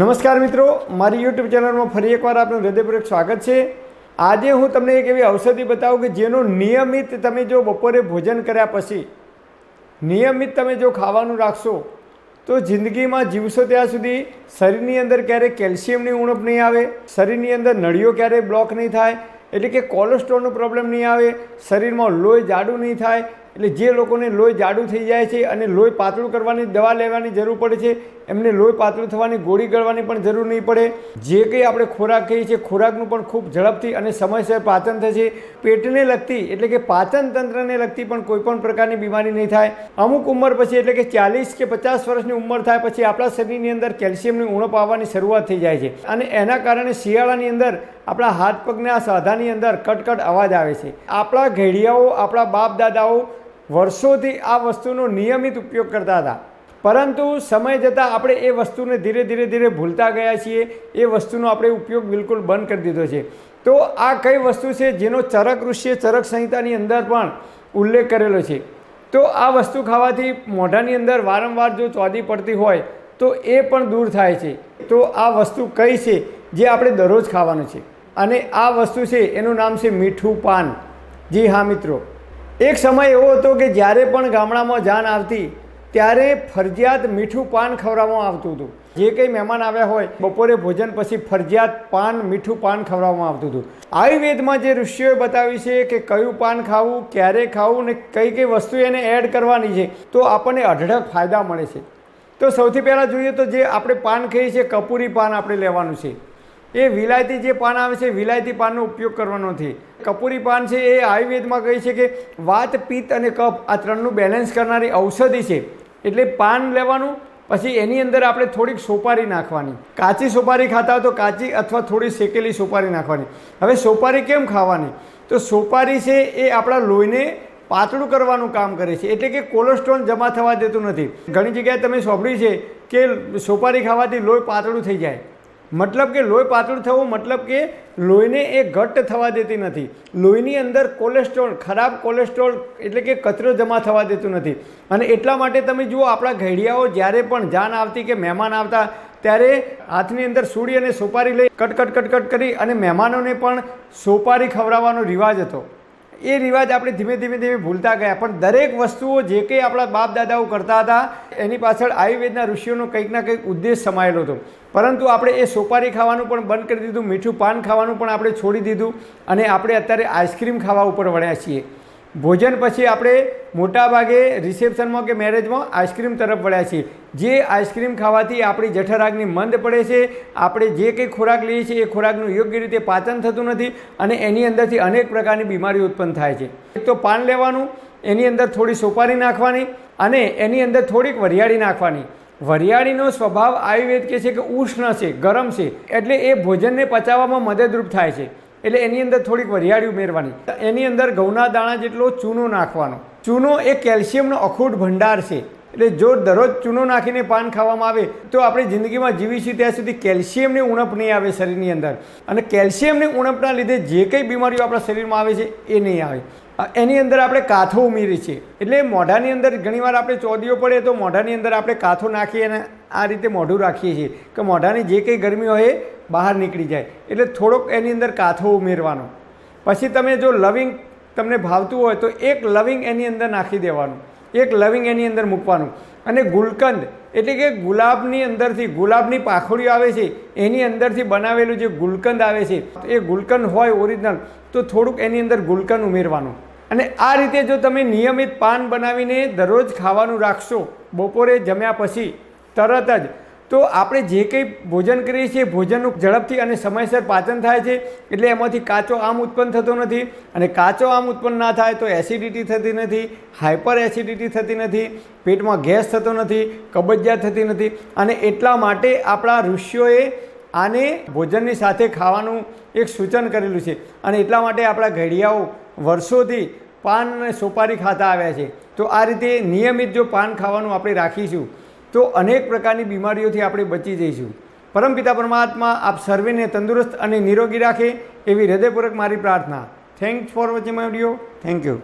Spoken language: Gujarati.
નમસ્કાર મિત્રો, મારી યુટ્યુબ ચેનલમાં ફરી એકવાર આપનું હૃદયપૂર્વક સ્વાગત છે. આજે હું તમને એક એવી ઔષધિ બતાવું કે જેનો નિયમિત તમે જો બપોરે ભોજન કર્યા પછી, નિયમિત તમે જો ખાવાનું રાખશો, તો જિંદગીમાં જીવશો ત્યાં સુધી શરીરની અંદર ક્યારેય કેલ્શિયમની ઉણપ નહીં આવે, શરીરની અંદર નળીઓ ક્યારેય બ્લોક નહીં થાય, એટલે કે કોલેસ્ટ્રોલનો પ્રોબ્લેમ નહીં આવે, શરીરમાં લોહી જાડું નહીં થાય, એટલે જે લોકોને લોહી જાડું થઈ જાય છે અને લોહી પાતળું કરવાની દવા લેવાની જરૂર પડે છે એમને લોહી પાતળું થવાની, ગોળી ગળવાની પણ જરૂર નહીં પડે. જે કંઈ આપણે ખોરાક કહીએ છીએ, ખોરાકનું પણ ખૂબ ઝડપથી અને સમયસર પાચન થશે પેટને લગતી, એટલે કે પાચન તંત્રને લગતી પણ કોઈપણ પ્રકારની બીમારી નહીં થાય. અમુક ઉંમર પછી, એટલે કે ચાલીસ કે પચાસ વર્ષની ઉંમર થાય પછી આપણા શરીરની અંદર કેલ્શિયમની ઉણપ આવવાની શરૂઆત થઈ જાય છે. અને એના કારણે શિયાળાની અંદર આપણા હાથ પગના સાધાની અંદર કટકટ અવાજ આવે છે. આપણા ઘેડિયાઓ આપણા બાપ દાદાઓ વર્ષોથી આ વસ્તુનો નિયમિત ઉપયોગ કરતા હતા. પરંતુ સમય જતાં આપણે એ વસ્તુને ધીરે ધીરે ધીરે ભૂલતા ગયા છીએ, એ વસ્તુનો આપણે ઉપયોગ બિલકુલ બંધ કરી દીધો છે. તો આ કઈ વસ્તુ છે જેનો ચરક ઋષિએ ચરક સંહિતાની અંદર પણ ઉલ્લેખ કરેલો છે? તો આ વસ્તુ ખાવાથી મોઢાની અંદર વારંવાર જો ચોદી પડતી હોય, તો એ પણ દૂર થાય છે. તો આ વસ્તુ કઈ છે જે આપણે દરરોજ ખાવાનું છે? અને આ વસ્તુ છે, એનું નામ છે મીઠું પાન. જી હા મિત્રો. એક સમય એવો હતો કે જ્યારે પણ ગામડામાં જાન આવતી ત્યારે ફરજિયાત મીઠું પાન ખવડાવવામાં આવતું હતું. જે કંઈ મહેમાન આવ્યા હોય, બપોરે ભોજન પછી ફરજિયાત પાન, મીઠું પાન ખવડાવવામાં આવતું હતું. આયુર્વેદમાં જે ઋષિઓએ બતાવ્યું છે કે કયું પાન ખાવું, ક્યારે ખાવું ને કઈ કઈ વસ્તુ એને એડ કરવાની છે, તો આપણને અઢળક ફાયદા મળે છે. તો સૌથી પહેલાં જોઈએ તો જે આપણે પાન ખાઈએ છીએ, કપૂરી પાન આપણે લેવાનું છે. એ વિલાયતી જે પાન આવે છે વિલાયતી પાનનો ઉપયોગ કરવાનો નથી કપૂરી પાન છે, એ આયુર્વેદમાં કહે છે કે વાત, પિત્ત અને કફ આ ત્રણનું બેલેન્સ કરનારી ઔષધિ છે. એટલે પાન લેવાનું, પછી એની અંદર આપણે થોડીક સોપારી નાખવાની. કાચી સોપારી ખાતા હોય તો કાચી અથવા થોડી શેકેલી સોપારી નાખવાની. હવે સોપારી કેમ ખાવાની? તો સોપારી છે, એ આપણા લોહીને પાતળું કરવાનું કામ કરે છે. એટલે કે કોલેસ્ટ્રોલ જમા થવા દેતું નથી. ઘણી જગ્યાએ તમે સાંભળ્યું છે કે સોપારી ખાવાથી લોહી પાતળું થઈ જાય. મતલબ કે લોહી પાતળું થવું મતલબ કે લોહીને એ ઘટ્ટ થવા દેતી નથી. લોહીની અંદર કોલેસ્ટ્રોલ ખરાબ કોલેસ્ટ્રોલ એટલે કે કચરો જમા થવા દેતું નથી. અને એટલા માટે તમે જુઓ, આપણા ઘડિયાઓ જ્યારે પણ જાન આવતી કે મહેમાન આવતા, ત્યારે હાથની અંદર સૂડી અને સોપારી લઈ કટકટ કટકટ કરી અને મહેમાનોને પણ સોપારી ખવડાવવાનો રિવાજ હતો. એ રિવાજ આપણે ધીમે ધીમે ધીમે ભૂલતા ગયા. પણ દરેક વસ્તુઓ જે કંઈ આપણા બાપ દાદાઓ કરતા હતા, એની પાછળ આયુર્વેદના ઋષિઓનો કંઈક ના કંઈક ઉદ્દેશ સમાયેલો હતો. પરંતુ આપણે એ સોપારી ખાવાનું પણ બંધ કરી દીધું, મીઠું પાન ખાવાનું પણ આપણે છોડી દીધું અને આપણે અત્યારે આઈસ્ક્રીમ ખાવા ઉપર વળ્યા છીએ. ભોજન પછી આપણે મોટાભાગે રિસેપ્શનમાં કે મેરેજમાં આઈસ્ક્રીમ તરફ વળ્યા છીએ. જે આઈસ્ક્રીમ ખાવાથી આપણી જઠરાગની મંદ પડે છે. આપણે જે કંઈ ખોરાક લઈએ છીએ, એ ખોરાકનું યોગ્ય રીતે પાચન થતું નથી અને એની અંદરથી અનેક પ્રકારની બીમારીઓ ઉત્પન્ન થાય છે. એક તો પાન લેવાનું, એની અંદર થોડી સોપારી નાખવાની અને એની અંદર થોડીક વરિયાળી નાખવાની. વરિયાળીનો સ્વભાવ આયુર્વેદ કહે છે કે ઉષ્ણ છે, ગરમ છે. એટલે એ ભોજનને પચાવવામાં મદદરૂપ થાય છે. એટલે એની અંદર થોડીક વરિયાળી ઉમેરવાની. એની અંદર ઘઉંના દાણા જેટલો ચૂનો નાખવાનો. ચૂનો એ કેલ્શિયમનો અખૂટ ભંડાર છે. એટલે જો દરરોજ ચૂનો નાખીને પાન ખાવામાં આવે, તો આપણે જિંદગીમાં જીવીશું ત્યાં સુધી કેલ્શિયમની ઉણપ નહીં આવે શરીરની અંદર. અને કેલ્શિયમની ઉણપના લીધે જે કંઈ બીમારીઓ આપણા શરીરમાં આવે છે, એ નહીં આવે. એની અંદર આપણે કાથો ઉમેરીએ છીએ. એટલે મોઢાની અંદર ઘણીવાર આપણે ચોદીઓ પડે, તો મોઢાની અંદર આપણે કાથો નાખી અને આ રીતે મોઢું રાખીએ છીએ. કે મોઢાની જે કંઈ ગરમી હોય બહાર નીકળી જાય. એટલે થોડોક એની અંદર કાથો ઉમેરવાનો. પછી તમે જો લવિંગ તમને ભાવતું હોય તો એક લવિંગ એની અંદર નાખી દેવાનું. એક લવિંગ એની અંદર મૂકવાનું. અને ગુલકંદ એટલે કે ગુલાબની અંદરથી, ગુલાબની પાખોડીઓ આવે છે, એની અંદરથી બનાવેલું જે ગુલકંદ આવે છે, એ ગુલકંદ હોય ઓરિજિનલ, તો થોડુંક એની અંદર ગુલકંદ ઉમેરવાનું. અને આ રીતે જો તમે નિયમિત પાન બનાવીને દરરોજ ખાવાનું રાખશો, બપોરે જમ્યા પછી તરત જ તો આપણે જે કંઈ ભોજન કરીએ છીએ, ભોજનનું ઝડપથી અને સમયસર પાચન થાય છે, એટલે એમાંથી કાચો આમ ઉત્પન્ન થતો નથી અને કાચો આમ ઉત્પન્ન ના થાય તો એસિડિટી થતી નથી હાઇપર એસિડિટી થતી નથી, પેટમાં ગેસ થતો નથી, કબજિયાત થતી નથી અને એટલા માટે આપણા ઋષિઓએ આને ભોજનની સાથે ખાવાનું એક સૂચન કરેલું છે અને એટલા માટે આપણા ઘડિયાઓ વર્ષોથી પાન અને સોપારી ખાતા આવ્યા છે. તો આ રીતે નિયમિત જો પાન ખાવાનું આપણે રાખીશું તો અનેક પ્રકારની બીમારીઓથી આપણે બચી જઈશું. પરમપિતા પરમાત્મા, આપ સર્વેને તંદુરસ્ત અને નિરોગી રાખે એવી હૃદયપૂર્વક મારી પ્રાર્થના. Thanks for watching my video thank you